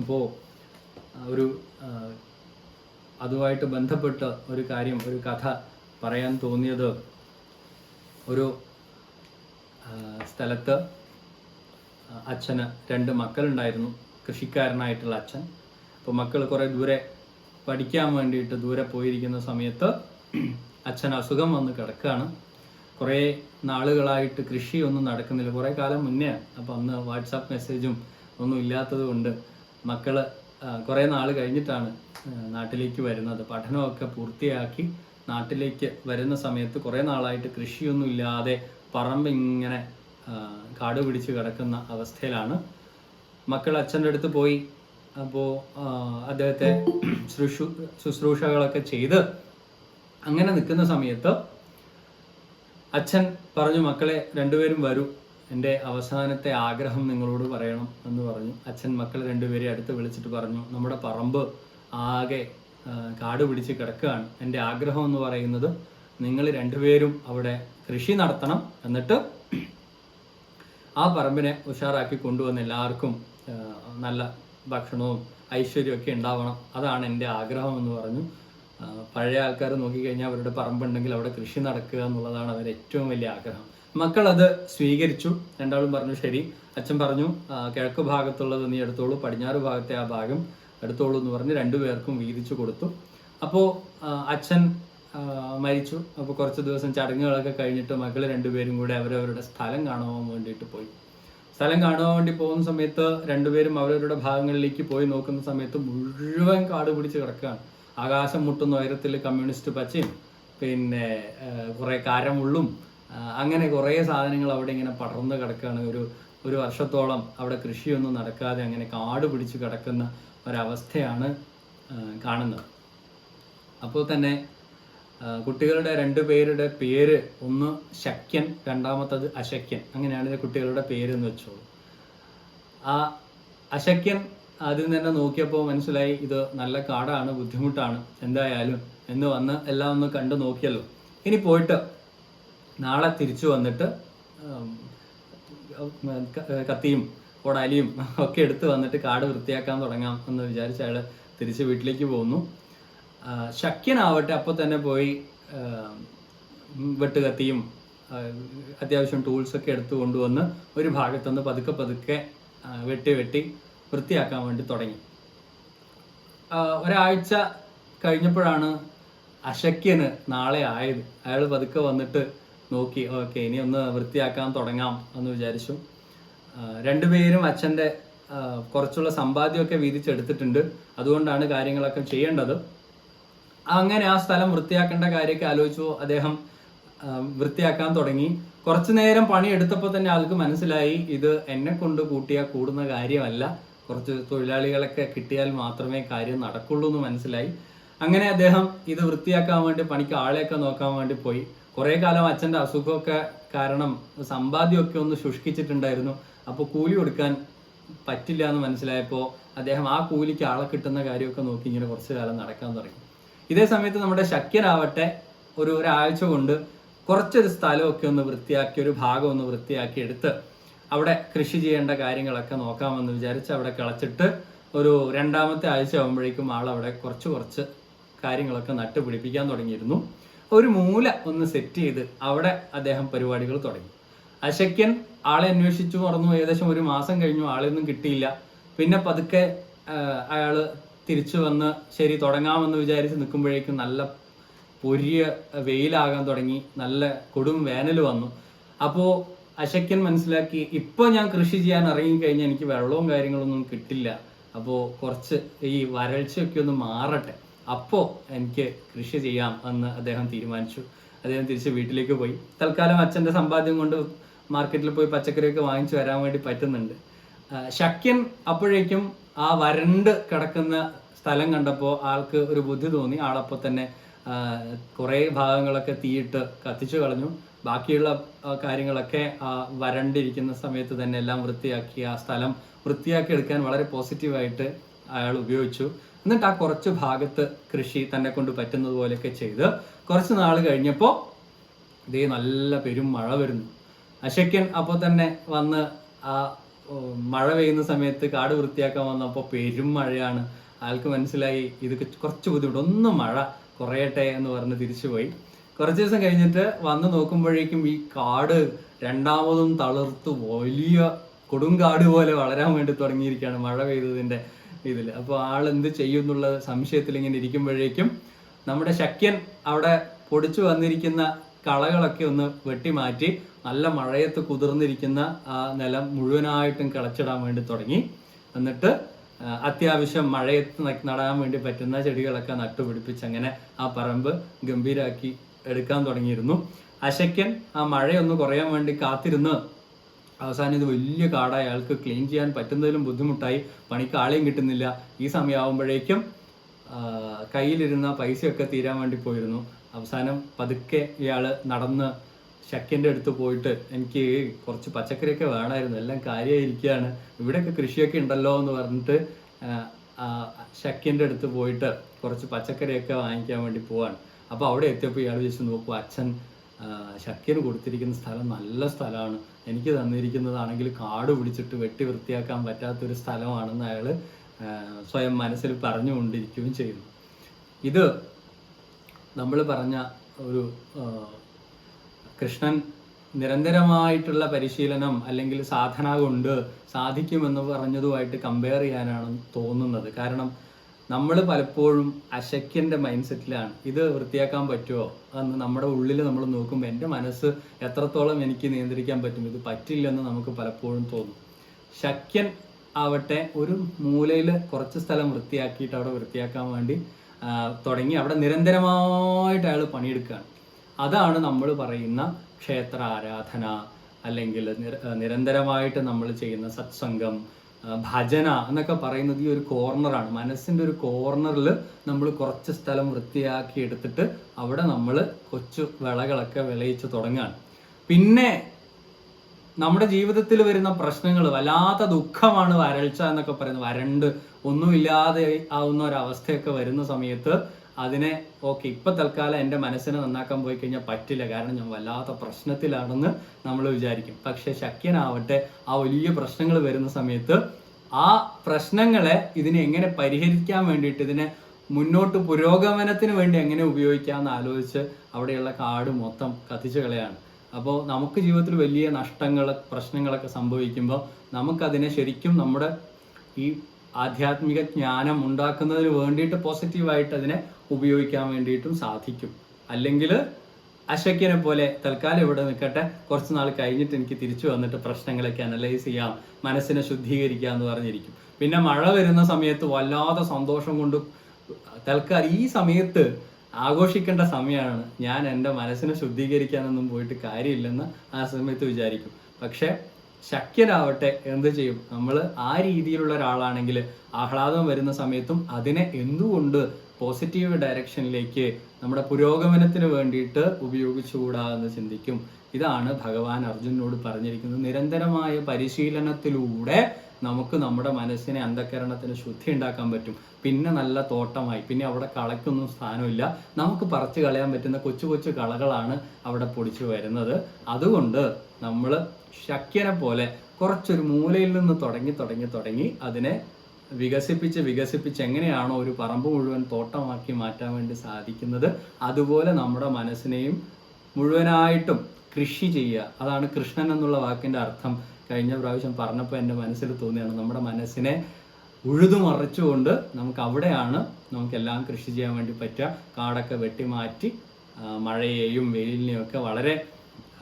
അപ്പോൾ ഒരു അതുമായിട്ട് ബന്ധപ്പെട്ട ഒരു കാര്യം ഒരു കഥ പറയാൻ തോന്നിയത് ഒരു സ്ഥലത്ത് അച്ഛന് രണ്ട് മക്കളുണ്ടായിരുന്നു. കൃഷിക്കാരനായിട്ടുള്ള അച്ഛൻ. അപ്പോൾ മക്കൾ കുറേ ദൂരെ പഠിക്കാൻ വേണ്ടിയിട്ട് ദൂരെ പോയിരിക്കുന്ന സമയത്ത് അച്ഛൻ അസുഖം വന്ന് കിടക്കുകയാണ്. കുറേ നാളുകളായിട്ട് കൃഷിയൊന്നും നടക്കുന്നില്ല. കുറേ കാലം മുന്നേ. അപ്പോൾ അന്ന് വാട്സാപ്പ് മെസ്സേജും ഒന്നും ഇല്ലാത്തത് കൊണ്ട് മക്കൾ കുറേ നാൾ കഴിഞ്ഞിട്ടാണ് നാട്ടിലേക്ക് വരുന്നത്. പഠനമൊക്കെ പൂർത്തിയാക്കി നാട്ടിലേക്ക് വരുന്ന സമയത്ത് കുറേ നാളായിട്ട് കൃഷിയൊന്നും ഇല്ലാതെ പറമ്പ് ഇങ്ങനെ കാട് പിടിച്ച് കിടക്കുന്ന അവസ്ഥയിലാണ്. മക്കൾ അച്ഛന്റെ അടുത്ത് പോയി. അപ്പോൾ അദ്ദേഹത്തെ ശുശ്രൂ ശുശ്രൂഷകളൊക്കെ ചെയ്ത് അങ്ങനെ നിൽക്കുന്ന സമയത്ത് അച്ഛൻ പറഞ്ഞു മക്കളെ രണ്ടുപേരും വരൂ. എന്റെ അവസാനത്തെ ആഗ്രഹം നിങ്ങളോട് പറയണം എന്ന് പറഞ്ഞു. അച്ഛൻ മക്കൾ രണ്ടുപേരെ അടുത്ത് വിളിച്ചിട്ട് പറഞ്ഞു നമ്മുടെ പറമ്പ് ആകെ കാട് പിടിച്ച് കിടക്കുകയാണ്. എന്റെ ആഗ്രഹം എന്ന് പറയുന്നത് നിങ്ങൾ രണ്ടുപേരും അവിടെ കൃഷി നടത്തണം എന്നിട്ട് ആ പറമ്പിനെ ഉഷാറാക്കി കൊണ്ടുവന്ന് എല്ലാവർക്കും നല്ല ഭക്ഷണവും ഐശ്വര്യമൊക്കെ ഉണ്ടാവണം. അതാണ് എന്റെ ആഗ്രഹം എന്ന് പറഞ്ഞു. പഴയ ആൾക്കാർ നോക്കിക്കഴിഞ്ഞാൽ അവരുടെ പറമ്പുണ്ടെങ്കിൽ അവിടെ കൃഷി നടക്കുക എന്നുള്ളതാണ് അവരുടെ ഏറ്റവും വലിയ ആഗ്രഹം. മക്കൾ അത് സ്വീകരിച്ചു. രണ്ടാളും പറഞ്ഞു ശരി. അച്ഛൻ പറഞ്ഞു കിഴക്ക് ഭാഗത്തുള്ളത് നീ എടുത്തോളൂ പടിഞ്ഞാറ് ഭാഗത്തെ ആ ഭാഗം എടുത്തോളൂ എന്ന് പറഞ്ഞ് രണ്ടുപേർക്കും വീതിച്ചു കൊടുത്തു. അപ്പോൾ അച്ഛൻ മരിച്ചു. അപ്പോൾ കുറച്ച് ദിവസം ചടങ്ങുകളൊക്കെ കഴിഞ്ഞിട്ട് മക്കൾ രണ്ടുപേരും കൂടെ അവരവരുടെ സ്ഥലം കാണുവാൻ വേണ്ടിയിട്ട് പോയി. സ്ഥലം കാണുവാൻ വേണ്ടി പോകുന്ന സമയത്ത് രണ്ടുപേരും അവരവരുടെ ഭാഗങ്ങളിലേക്ക് പോയി നോക്കുന്ന സമയത്ത് മുഴുവൻ കാട് പിടിച്ച് കിടക്കുകയാണ്. ആകാശം മുട്ടുന്ന ഉയരത്തിൽ കമ്മ്യൂണിസ്റ്റ് പച്ചയും പിന്നെ കുറേ കാരമുള്ളും അങ്ങനെ കുറേ സാധനങ്ങൾ അവിടെ ഇങ്ങനെ പടർന്ന് കിടക്കുകയാണ് ഒരു ഒരു വർഷത്തോളം അവിടെ കൃഷിയൊന്നും നടക്കാതെ അങ്ങനെ കാട് പിടിച്ച് കിടക്കുന്ന ഒരവസ്ഥയാണ് കാണുന്നത്. അപ്പോൾ തന്നെ കുട്ടികളുടെ രണ്ട് പേരുടെ പേര് ഒന്ന് ശക്യൻ രണ്ടാമത്തത് അശക്യൻ. അങ്ങനെയാണ് കുട്ടികളുടെ പേര് എന്ന് വെച്ചോളൂ. ആ അശക്യൻ ആദ്യം തന്നെ നോക്കിയപ്പോൾ മനസ്സിലായി ഇത് നല്ല കാടാണ് ബുദ്ധിമുട്ടാണ് എന്തായാലും എന്ന് വന്ന് എല്ലാം ഒന്ന് കണ്ടു നോക്കിയല്ലോ. ഇനി പോയിട്ട് നാളെ തിരിച്ചു വന്നിട്ട് കത്തിയും കൊടാലിയും ഒക്കെ എടുത്ത് വന്നിട്ട് കാട് വൃത്തിയാക്കാൻ തുടങ്ങാം എന്ന് വിചാരിച്ച് അയാൾ തിരിച്ച് വീട്ടിലേക്ക് പോകുന്നു. ശക്യനാവട്ടെ അപ്പോൾ തന്നെ പോയി വെട്ടുകത്തിയും അത്യാവശ്യം ടൂൾസൊക്കെ എടുത്തു കൊണ്ടുവന്ന് ഒരു ഭാഗത്തുനിന്ന് പതുക്കെ പതുക്കെ വെട്ടി വെട്ടി വൃത്തിയാക്കാൻ വേണ്ടി തുടങ്ങി. ഒരാഴ്ച കഴിഞ്ഞപ്പോഴാണ് അശക്യന് നാളെ ആയത്. അയാൾ പതുക്കെ വന്നിട്ട് നോക്കി ഓക്കെ ഇനി ഒന്ന് വൃത്തിയാക്കാൻ തുടങ്ങാം എന്ന് വിചാരിച്ചു. രണ്ടുപേരും അച്ഛന്റെ കുറച്ചുള്ള സമ്പാദ്യമൊക്കെ വീതിച്ചെടുത്തിട്ടുണ്ട്. അതുകൊണ്ടാണ് കാര്യങ്ങളൊക്കെ ചെയ്യേണ്ടത്. അങ്ങനെ ആ സ്ഥലം വൃത്തിയാക്കേണ്ട കാര്യമൊക്കെ ആലോചിച്ചു. അദ്ദേഹം വൃത്തിയാക്കാൻ തുടങ്ങി. കുറച്ചു നേരം പണി എടുത്തപ്പോൾ തന്നെ ആൾക്ക് മനസ്സിലായി ഇത് എന്നെ കൊണ്ട് കൂട്ടിയാൽ കൂടുന്ന കാര്യമല്ല. കുറച്ച് തൊഴിലാളികളൊക്കെ കിട്ടിയാൽ മാത്രമേ കാര്യം നടക്കുള്ളൂ എന്ന് മനസ്സിലായി. അങ്ങനെ അദ്ദേഹം ഇത് വൃത്തിയാക്കാൻ വേണ്ടി പണിക്ക് ആളെയൊക്കെ നോക്കാൻ വേണ്ടി പോയി. കുറേ കാലം അച്ഛന്റെ അസുഖമൊക്കെ കാരണം സമ്പാദ്യമൊക്കെ ഒന്ന് ശുഷ്കിച്ചിട്ടുണ്ടായിരുന്നു. അപ്പോൾ കൂലി കൊടുക്കാൻ പറ്റില്ല എന്ന് മനസ്സിലായപ്പോൾ അദ്ദേഹം ആ കൂലിക്ക് ആളെ കിട്ടുന്ന കാര്യമൊക്കെ നോക്കി ഇങ്ങനെ കുറച്ച് കാലം നടക്കാൻ തുടങ്ങി. ഇതേ സമയത്ത് നമ്മുടെ ശക്യനാവട്ടെ ഒരു ഒരാഴ്ച കൊണ്ട് കുറച്ചൊരു സ്ഥലമൊക്കെ ഒന്ന് വൃത്തിയാക്കി ഒരു ഭാഗം ഒന്ന് വൃത്തിയാക്കി എടുത്ത് അവിടെ കൃഷി ചെയ്യേണ്ട കാര്യങ്ങളൊക്കെ നോക്കാമെന്ന് വിചാരിച്ച് അവിടെ കിളച്ചിട്ട് ഒരു രണ്ടാമത്തെ ആഴ്ച ആകുമ്പോഴേക്കും ആൾ അവിടെ കുറച്ച് കുറച്ച് കാര്യങ്ങളൊക്കെ നട്ടുപിടിപ്പിക്കാൻ തുടങ്ങിയിരുന്നു. ഒരു മൂല ഒന്ന് സെറ്റ് ചെയ്ത് അവിടെ അദ്ദേഹം പരിപാടികൾ തുടങ്ങി. അശക്യൻ ആളെ അന്വേഷിച്ചു മറന്നു. ഏകദേശം ഒരു മാസം കഴിഞ്ഞു. ആളെയൊന്നും കിട്ടിയില്ല. പിന്നെ പതുക്കെ അയാൾ തിരിച്ചു വന്ന് ശരി തുടങ്ങാമെന്ന് വിചാരിച്ച് നിൽക്കുമ്പോഴേക്കും നല്ല പൊരിയ വെയിലാകാൻ തുടങ്ങി. നല്ല കൊടും വേനൽ വന്നു. അപ്പോൾ അശക്യൻ മനസ്സിലാക്കി ഇപ്പോൾ ഞാൻ കൃഷി ചെയ്യാൻ ഇറങ്ങിക്കഴിഞ്ഞാൽ എനിക്ക് വെള്ളവും കാര്യങ്ങളൊന്നും കിട്ടില്ല. അപ്പോൾ കുറച്ച് ഈ വരൾച്ചയൊക്കെ ഒന്ന് മാറട്ടെ. അപ്പോൾ എനിക്ക് കൃഷി ചെയ്യാം എന്ന് അദ്ദേഹം തീരുമാനിച്ചു. അദ്ദേഹം തിരിച്ച് വീട്ടിലേക്ക് പോയി. തൽക്കാലം അച്ഛന്റെ സമ്പാദ്യം കൊണ്ട് മാർക്കറ്റിൽ പോയി പച്ചക്കറിയൊക്കെ വാങ്ങിച്ചു വരാൻ വേണ്ടി പറ്റുന്നുണ്ട്. ശക്യൻ അപ്പോഴേക്കും ആ വരണ്ട് കിടക്കുന്ന സ്ഥലം കണ്ടപ്പോൾ ആൾക്ക് ഒരു ബുദ്ധി തോന്നി. ആളപ്പോൾ തന്നെ കുറേ ഭാഗങ്ങളൊക്കെ തീയിട്ട് കത്തിച്ചു കളഞ്ഞു. ബാക്കിയുള്ള കാര്യങ്ങളൊക്കെ വരണ്ടിരിക്കുന്ന സമയത്ത് തന്നെ എല്ലാം വൃത്തിയാക്കി ആ സ്ഥലം വൃത്തിയാക്കി എടുക്കാൻ വളരെ പോസിറ്റീവായിട്ട് അയാൾ ഉപയോഗിച്ചു. എന്നിട്ട് ആ കുറച്ച് ഭാഗത്ത് കൃഷി തന്നെ കൊണ്ട് പറ്റുന്നത് പോലെയൊക്കെ ചെയ്ത് കുറച്ച് നാൾ കഴിഞ്ഞപ്പോൾ ഇതേ നല്ല പെരും മഴ വരുന്നു. അശക്യൻ അപ്പോൾ തന്നെ വന്ന് ആ മഴ പെയ്യുന്ന സമയത്ത് കാട് വൃത്തിയാക്കാൻ വന്നപ്പോൾ പെരും മഴയാണ്. ആൾക്ക് മനസ്സിലായി ഇത് കുറച്ച് ബുദ്ധിമുട്ട്. ഒന്ന് മഴ കുറയട്ടെ എന്ന് പറഞ്ഞ് തിരിച്ചുപോയി കുറച്ച് ദിവസം കഴിഞ്ഞിട്ട് വന്ന് നോക്കുമ്പോഴേക്കും ഈ കാട് രണ്ടാമതും തളിർത്ത് വലിയ കൊടുങ്കാട് പോലെ വളരാൻ വേണ്ടി തുടങ്ങിയിരിക്കുകയാണ് മഴ പെയ്തതിന്റെ ഇതിൽ അപ്പോൾ ആൾ എന്ത് ചെയ്യും എന്നുള്ള സംശയത്തിൽ ഇങ്ങനെ ഇരിക്കുമ്പോഴേക്കും നമ്മുടെ ശക്യൻ അവിടെ പൊടിച്ചു വന്നിരിക്കുന്ന കളകളൊക്കെ ഒന്ന് വെട്ടി മാറ്റി നല്ല മഴയത്ത് കുതിർന്നിരിക്കുന്ന ആ നിലം മുഴുവനായിട്ടും കിളച്ചിടാൻ വേണ്ടി തുടങ്ങി. എന്നിട്ട് അത്യാവശ്യം മഴയത്ത് നടാൻ വേണ്ടി പറ്റുന്ന ചെടികളൊക്കെ നട്ടുപിടിപ്പിച്ച് അങ്ങനെ ആ പറമ്പ് ഗംഭീരാക്കി എടുക്കാൻ തുടങ്ങിയിരുന്നു. അശക്യൻ ആ മഴയൊന്ന് കുറയാൻ വേണ്ടി കാത്തിരുന്ന് അവസാനം ഇത് വലിയ കാടായി. അയാൾക്ക് ക്ലീൻ ചെയ്യാൻ പറ്റുന്നതിലും ബുദ്ധിമുട്ടായി. പണിക്ക് ആളെയും കിട്ടുന്നില്ല. ഈ സമയമാകുമ്പോഴേക്കും കയ്യിലിരുന്ന പൈസയൊക്കെ തീരാൻ വേണ്ടി പോയിരുന്നു. അവസാനം പതുക്കെ ഇയാൾ നടന്ന് ശക്യന്റെ അടുത്ത് പോയിട്ട് എനിക്ക് കുറച്ച് പച്ചക്കറിയൊക്കെ വേണമായിരുന്നു. എല്ലാം കാര്യമായിരിക്കുകയാണ്. ഇവിടെയൊക്കെ കൃഷിയൊക്കെ ഉണ്ടല്ലോ എന്ന് പറഞ്ഞിട്ട് ശക്യന്റെ അടുത്ത് പോയിട്ട് കുറച്ച് പച്ചക്കറിയൊക്കെ വാങ്ങിക്കാൻ വേണ്ടി പോവാണ്. അപ്പോൾ അവിടെ എത്തിയപ്പോൾ ഇയാൾ ചോദിച്ചു നോക്കും അച്ഛൻ ശക്യന് കൊടുത്തിരിക്കുന്ന സ്ഥലം നല്ല സ്ഥലമാണ്. എനിക്ക് തന്നിരിക്കുന്നതാണെങ്കിൽ കാട് പിടിച്ചിട്ട് വെട്ടി വൃത്തിയാക്കാൻ പറ്റാത്തൊരു സ്ഥലമാണെന്ന് അയാൾ സ്വയം മനസ്സിൽ പറഞ്ഞുകൊണ്ടിരിക്കുകയും ചെയ്യുന്നു. ഇത് നമ്മൾ പറഞ്ഞ ഒരു കൃഷ്ണൻ നിരന്തരമായിട്ടുള്ള പരിശീലനം അല്ലെങ്കിൽ സാധന കൊണ്ട് സാധിക്കുമെന്ന് പറഞ്ഞതുമായിട്ട് കമ്പയർ ചെയ്യാനാണ് തോന്നുന്നത്. കാരണം നമ്മൾ പലപ്പോഴും അശക്യന്റെ മൈൻഡ് സെറ്റിലാണ് ഇത് വൃത്തിയാക്കാൻ പറ്റുമോ എന്ന് നമ്മുടെ ഉള്ളിൽ നമ്മൾ നോക്കുമ്പോൾ എന്റെ മനസ്സ് എത്രത്തോളം എനിക്ക് നിയന്ത്രിക്കാൻ പറ്റും? ഇത് പറ്റില്ലെന്ന് നമുക്ക് പലപ്പോഴും തോന്നും. ശക്യൻ ആവട്ടെ ഒരു മൂലയിൽ കുറച്ച് സ്ഥലം വൃത്തിയാക്കിയിട്ട് അവിടെ വൃത്തിയാക്കാൻ വേണ്ടി തുടങ്ങി. അവിടെ നിരന്തരമായിട്ട് അയാൾ പണിയെടുക്കുകയാണ്. അതാണ് നമ്മൾ പറയുന്ന ക്ഷേത്ര ആരാധന അല്ലെങ്കിൽ നിരന്തരമായിട്ട് നമ്മൾ ചെയ്യുന്ന സത്സംഗം ഭജന എന്നൊക്കെ പറയുന്നത് ഈ ഒരു കോർണറാണ് മനസ്സിന്റെ ഒരു കോർണറിൽ നമ്മൾ കുറച്ച് സ്ഥലം വൃത്തിയാക്കി എടുത്തിട്ട് അവിടെ നമ്മൾ കൊച്ചു വിളകളൊക്കെ വിളയിച്ച് തുടങ്ങുകയാണ് പിന്നെ നമ്മുടെ ജീവിതത്തിൽ വരുന്ന പ്രശ്നങ്ങൾ വല്ലാത്ത ദുഃഖമാണ് വരൾച്ച എന്നൊക്കെ പറയുന്നത്. വരണ്ട് ഒന്നുമില്ലാതെ ആവുന്ന ഒരവസ്ഥയൊക്കെ വരുന്ന സമയത്ത് അതിനെ ഓക്കെ ഇപ്പൊ തൽക്കാലം എന്റെ മനസ്സിനെ നന്നാക്കാൻ പോയി കഴിഞ്ഞാൽ പറ്റില്ല. കാരണം ഞാൻ വല്ലാത്ത പ്രശ്നത്തിലാണെന്ന് നമ്മൾ വിചാരിക്കും. പക്ഷെ ശക്യനാവട്ടെ ആ വലിയ പ്രശ്നങ്ങൾ വരുന്ന സമയത്ത് ആ പ്രശ്നങ്ങളെ ഇതിനെ എങ്ങനെ പരിഹരിക്കാൻ വേണ്ടിയിട്ട് ഇതിനെ മുന്നോട്ട് പുരോഗമനത്തിന് വേണ്ടി എങ്ങനെ ഉപയോഗിക്കാമെന്ന് ആലോചിച്ച് അവിടെയുള്ള കാട് മൊത്തം കത്തിച്ചു കളയാണ്. അപ്പോൾ നമുക്ക് ജീവിതത്തിൽ വലിയ നഷ്ടങ്ങൾ പ്രശ്നങ്ങളൊക്കെ സംഭവിക്കുമ്പോൾ നമുക്കതിനെ ശരിക്കും നമ്മുടെ ഈ ആധ്യാത്മിക ജ്ഞാനം ഉണ്ടാക്കുന്നതിന് വേണ്ടിയിട്ട് പോസിറ്റീവായിട്ട് അതിനെ ഉപയോഗിക്കാൻ വേണ്ടിയിട്ടും സാധിക്കും. അല്ലെങ്കിൽ അശക്യനെ പോലെ തൽക്കാലം ഇവിടെ നിൽക്കട്ടെ. കുറച്ച് നാൾ കഴിഞ്ഞിട്ട് എനിക്ക് തിരിച്ചു വന്നിട്ട് പ്രശ്നങ്ങളൊക്കെ അനലൈസ് ചെയ്യാം. മനസ്സിനെ ശുദ്ധീകരിക്കാം എന്ന് പറഞ്ഞിരിക്കും. പിന്നെ മഴ വരുന്ന സമയത്ത് വല്ലാതെ സന്തോഷം കൊണ്ട് തൽക്കാലം ഈ സമയത്ത് ആഘോഷിക്കേണ്ട സമയമാണ്. ഞാൻ എന്റെ മനസ്സിനെ ശുദ്ധീകരിക്കാനൊന്നും പോയിട്ട് കാര്യമില്ലെന്ന് ആ സമയത്ത് വിചാരിക്കും. പക്ഷെ ശക്യരാവട്ടെ എന്ത് ചെയ്യും? നമ്മൾ ആ രീതിയിലുള്ള ഒരാളാണെങ്കിൽ ആഹ്ലാദം വരുന്ന സമയത്തും അതിനെ എന്തുകൊണ്ട് പോസിറ്റീവ് ഡയറക്ഷനിലേക്ക് നമ്മുടെ പുരോഗമനത്തിന് വേണ്ടിയിട്ട് ഉപയോഗിച്ചുകൂടാ എന്ന് ചിന്തിക്കും. ഇതാണ് ഭഗവാൻ അർജുനോട് പറഞ്ഞിരിക്കുന്നത്. നിരന്തരമായ പരിശീലനത്തിലൂടെ നമുക്ക് നമ്മുടെ മനസ്സിനെ അന്ധകരണത്തിന് ശുദ്ധി ഉണ്ടാക്കാൻ പറ്റും. പിന്നെ നല്ല തോട്ടമായി. പിന്നെ അവിടെ കളയ്ക്കൊന്നും സ്ഥാനമില്ല. നമുക്ക് പറിച്ചു കളയാൻ പറ്റുന്ന കൊച്ചു കൊച്ചു കളകളാണ് അവിടെ പൊടിച്ചു വരുന്നത്. അതുകൊണ്ട് നമ്മൾ ശക്യനെ പോലെ കുറച്ചൊരു മൂലയിൽ നിന്ന് തുടങ്ങി തുടങ്ങി തുടങ്ങി അതിനെ വികസിപ്പിച്ച് വികസിപ്പിച്ച് എങ്ങനെയാണോ ഒരു പറമ്പ് മുഴുവൻ തോട്ടമാക്കി മാറ്റാൻ വേണ്ടി സാധിക്കുന്നത്. അതുപോലെ നമ്മുടെ മനസ്സിനെയും മുഴുവനായിട്ടും കൃഷി ചെയ്യുക. അതാണ് കൃഷ്ണൻ എന്നുള്ള വാക്കിന്റെ അർത്ഥം. കഴിഞ്ഞ പ്രാവശ്യം പറഞ്ഞപ്പോൾ എന്റെ മനസ്സിൽ തോന്നിയാണ്. നമ്മുടെ മനസ്സിനെ ഉഴുതുമറിച്ചുകൊണ്ട് നമുക്ക് അവിടെയാണ് നമുക്കെല്ലാം കൃഷി ചെയ്യാൻ വേണ്ടി പറ്റുക. കാടൊക്കെ വെട്ടിമാറ്റി മഴയെയും വെയിലിനെയും ഒക്കെ വളരെ